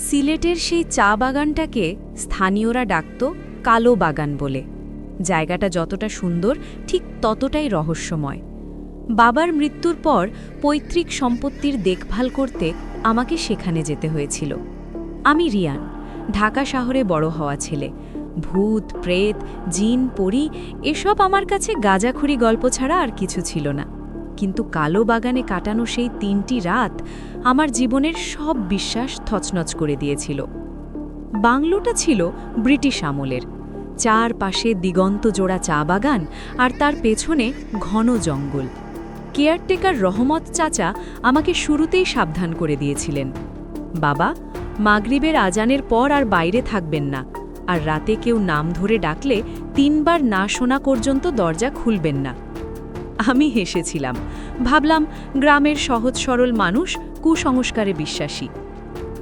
সিলেটের সেই চা বাগানটাকে স্থানীয়রা ডাকত কালো বাগান বলে। জায়গাটা যতটা সুন্দর, ঠিক ততটাই রহস্যময়। বাবার মৃত্যুর পর পৈতৃক সম্পত্তির দেখভাল করতে আমাকে সেখানে যেতে হয়েছিল। আমি রিয়ান, ঢাকা শহরে বড় হওয়া ছেলে। ভূত, প্রেত, জিন, পরি, এসব আমার কাছে গাজাখুরি গল্প ছাড়া আর কিছু ছিল না। কিন্তু কালো বাগানে কাটানো সেই তিনটি রাত আমার জীবনের সব বিশ্বাস থচনচ করে দিয়েছিল। বাংলোটা ছিল ব্রিটিশ আমলের। চারপাশে দিগন্ত জোড়া চা বাগান আর তার পেছনে ঘন জঙ্গল। কেয়ারটেকার রহমত চাচা আমাকে শুরুতেই সাবধান করে দিয়েছিলেন। বাবা, মাগরিবের আজানের পর আর বাইরে থাকবেন না, আর রাতে কেউ নাম ধরে ডাকলে তিনবার না শোনা পর্যন্ত দরজা খুলবেন না। আমি হেসেছিলাম। ভাবলাম, গ্রামের সহজ সরল মানুষ কুসংস্কারে বিশ্বাসী।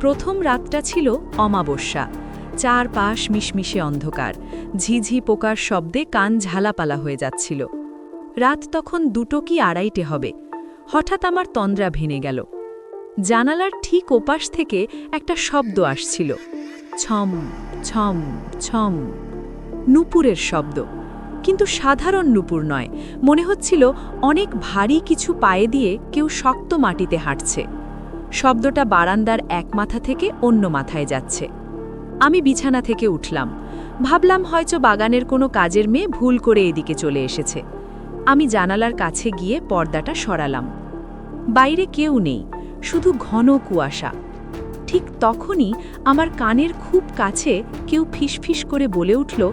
প্রথম রাতটা ছিল অমাবস্যা। চারপাশ মিশমিশে অন্ধকার। ঝিঝি পোকার শব্দে কান ঝালাপালা হয়ে যাচ্ছিল। রাত তখন দুটো কি আড়াইটে হবে? হঠাৎ আমার তন্দ্রা ভেঙে গেল। জানালার ঠিক ওপাশ থেকে একটা শব্দ আসছিল। ছম ছম ছম। নুপুরের শব্দ। কিন্তু সাধারণ নুপুর নয়। মনে হচ্ছিল অনেক ভারী কিছু পায়ে দিয়ে কেউ শক্ত মাটিতে হাঁটছে। শব্দটা বারান্দার এক মাথা থেকে অন্য মাথায় যাচ্ছে। আমি বিছানা থেকে উঠলাম। ভাবলাম হয়তো বাগানের কোনো কাজের মেয়ে ভুল করে এদিকে চলে এসেছে। আমি জানালার কাছে গিয়ে পর্দাটা সরালাম। বাইরে কেউ নেই, শুধু ঘন কুয়াশা। ঠিক তখনই আমার কানের খুব কাছে কেউ ফিসফিস করে বলে উঠল,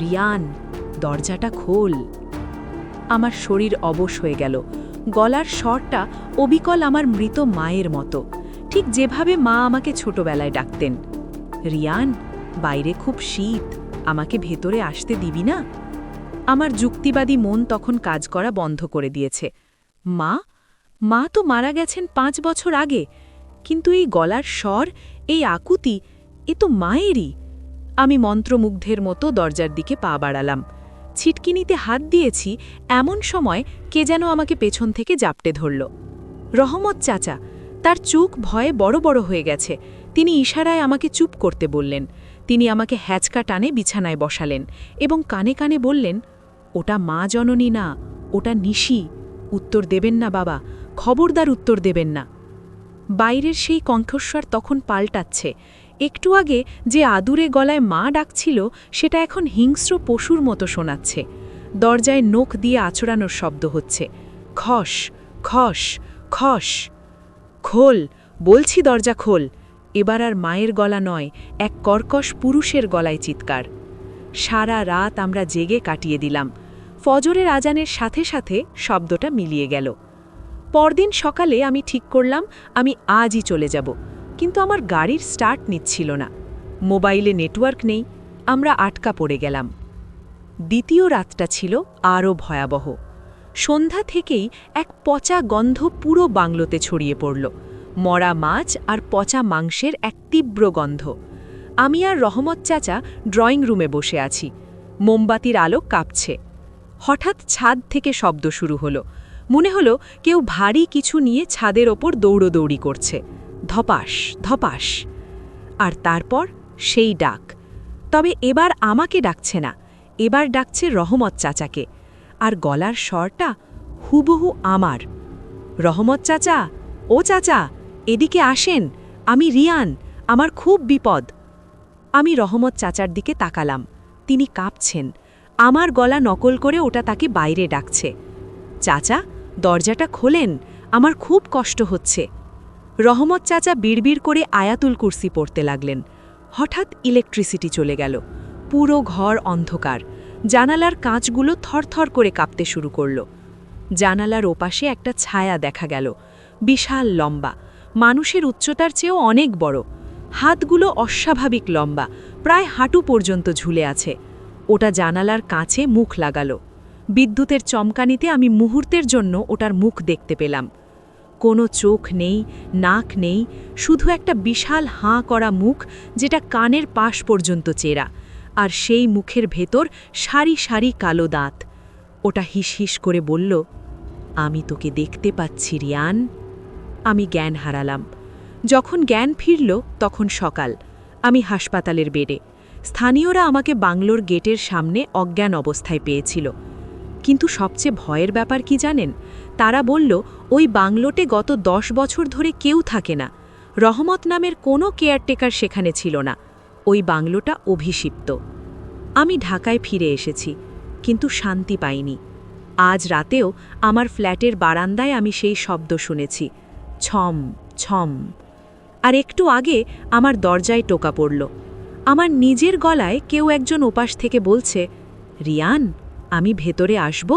রিয়ান। দরজাটা খোল। আমার শরীর অবশ হয়ে গেল। গলার স্বরটা অবিকল আমার মৃত মায়ের মতো। ঠিক যেভাবে মা আমাকে ছোটবেলায় ডাকতেন। রিয়ান, বাইরে খুব শীত। আমাকে ভেতরে আসতে দিবি না? আমার যুক্তিবাদী মন তখন কাজ করা বন্ধ করে দিয়েছে। মা? মা তো মারা গেছেন পাঁচ বছর আগে। কিন্তু এই গলার স্বর, এই আকুতি, এ তো মায়েরই। আমি মন্ত্রমুগ্ধের মতো দরজার দিকে পা বাড়ালাম। ছিটকিনিতে হাত দিয়েছি, এমন সময় কে যেন আমাকে পেছন থেকে জাপটে ধরল। রহমত চাচা, তার চোখ ভয়ে বড় বড় হয়ে গেছে। তিনি ইশারায় আমাকে চুপ করতে বললেন। তিনি আমাকে হ্যাচকা টানে বিছানায় বসালেন এবং কানে কানে বললেন, ওটা মা জননী না, ওটা নিশি। উত্তর দেবেন না বাবা, খবরদার উত্তর দেবেন না। বাইরের সেই কণ্ঠস্বর তখন পাল্টাচ্ছে। একটু আগে যে আদুরে গলায় মা ডাকছিল, সেটা এখন হিংস্র পশুর মতো শোনাচ্ছে। দরজায় নোখ দিয়ে আচড়ানোর শব্দ হচ্ছে। খস খস খস। খোল, বলছি দরজা খোল। এবার আর মায়ের গলা নয়, এক কর্কশ পুরুষের গলায় চিৎকার। সারা রাত আমরা জেগে কাটিয়ে দিলাম। ফজরের আজানের সাথে সাথে শব্দটা মিলিয়ে গেল। পরদিন সকালে আমি ঠিক করলাম, আমি আজই চলে যাব। কিন্তু আমার গাড়ির স্টার্ট নিচ্ছিল না। মোবাইলে নেটওয়ার্ক নেই, আমরা আটকা পড়ে গেলাম। দ্বিতীয় রাতটা ছিল আরও ভয়াবহ। সন্ধ্যা থেকেই এক পচা গন্ধ পুরো বাংলোতে ছড়িয়ে পড়ল। মরা মাছ আর পচা মাংসের এক তীব্র গন্ধ। আমি আর রহমত চাচা ড্রয়িং রুমে বসে আছি। মোমবাতির আলো কাঁপছে। হঠাৎ ছাদ থেকে শব্দ শুরু হলো। মনে হলো কেউ ভারী কিছু নিয়ে ছাদের ওপর দৌড়োদৌড়ি করছে। ধপাস ধপাস। আর তারপর সেই ডাক। তবে এবার আমাকে ডাকছে না, এবার ডাকছে রহমত চাচাকে। আর গলার স্বরটা হুবহু আমার। রহমত চাচা, ও চাচা, এদিকে আসেন, আমি রিয়ান, আমার খুব বিপদ। আমি রহমত চাচার দিকে তাকালাম, তিনি কাঁপছেন। আমার গলা নকল করে ওটা তাকে বাইরে ডাকছে। চাচা, দরজাটা খোলেন, আমার খুব কষ্ট হচ্ছে। রহমত চাচা বিড়বিড় করে আয়াতুল কুরসি পড়তে লাগলেন। হঠাৎ ইলেকট্রিসিটি চলে গেল। পুরো ঘর অন্ধকার। জানালার কাঁচগুলো থরথর করে কাঁপতে শুরু করল। জানালার ওপাশে একটা ছায়া দেখা গেল। বিশাল লম্বা। মানুষের উচ্চতার চেয়েও অনেক বড়। হাতগুলো অস্বাভাবিক লম্বা। প্রায় হাঁটু পর্যন্ত ঝুলে আছে। ওটা জানালার কাছে মুখ লাগালো। বিদ্যুতের চমকানিতে আমি মুহূর্তের জন্য ওটার মুখ দেখতে পেলাম। কোনো চোখ নেই, নাক নেই, শুধু একটা বিশাল হাঁ করা মুখ যেটা কানের পাশ পর্যন্ত চেরা, আর সেই মুখের ভেতর সারি সারি কালো দাঁত। ওটা হিস হিস করে বলল, আমি তোকে দেখতে পাচ্ছি, রিয়ান। আমি জ্ঞান হারালাম। যখন জ্ঞান ফিরল, তখন সকাল। আমি হাসপাতালের বেডে। স্থানীয়রা আমাকে বাংলোর গেটের সামনে অজ্ঞান অবস্থায় পেয়েছিল। কিন্তু সবচেয়ে ভয়ের ব্যাপার কি জানেন? তারা বলল ওই বাংলোটে গত দশ বছর ধরে কেউ থাকে না। রহমত নামের কোনো কেয়ারটেকার সেখানে ছিল না। ওই বাংলোটা অভিষিপ্ত আমি ঢাকায় ফিরে এসেছি, কিন্তু শান্তি পাইনি। আজ রাতেও আমার ফ্ল্যাটের বারান্দায় আমি সেই শব্দ শুনেছি, ছম ছম। আর একটু আগে আমার দরজায় টোকা পড়ল। আমার নিজের গলায় কেউ একজন ওপাশ থেকে বলছে, রিয়ান, আমি ভেতরে আসব?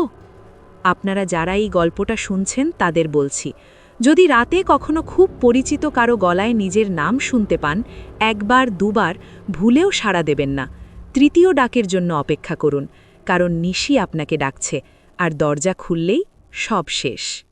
আপনারা যারা এই গল্পটা শুনছেন তাদের বলছি, যদি রাতে কখনো খুব পরিচিত কারও গলায় নিজের নাম শুনতে পান, একবার, দুবার ভুলেও সাড়া দেবেন না। তৃতীয় ডাকের জন্য অপেক্ষা করুন, কারণ নিশি আপনাকে ডাকছে, আর দরজা খুললেই সব শেষ।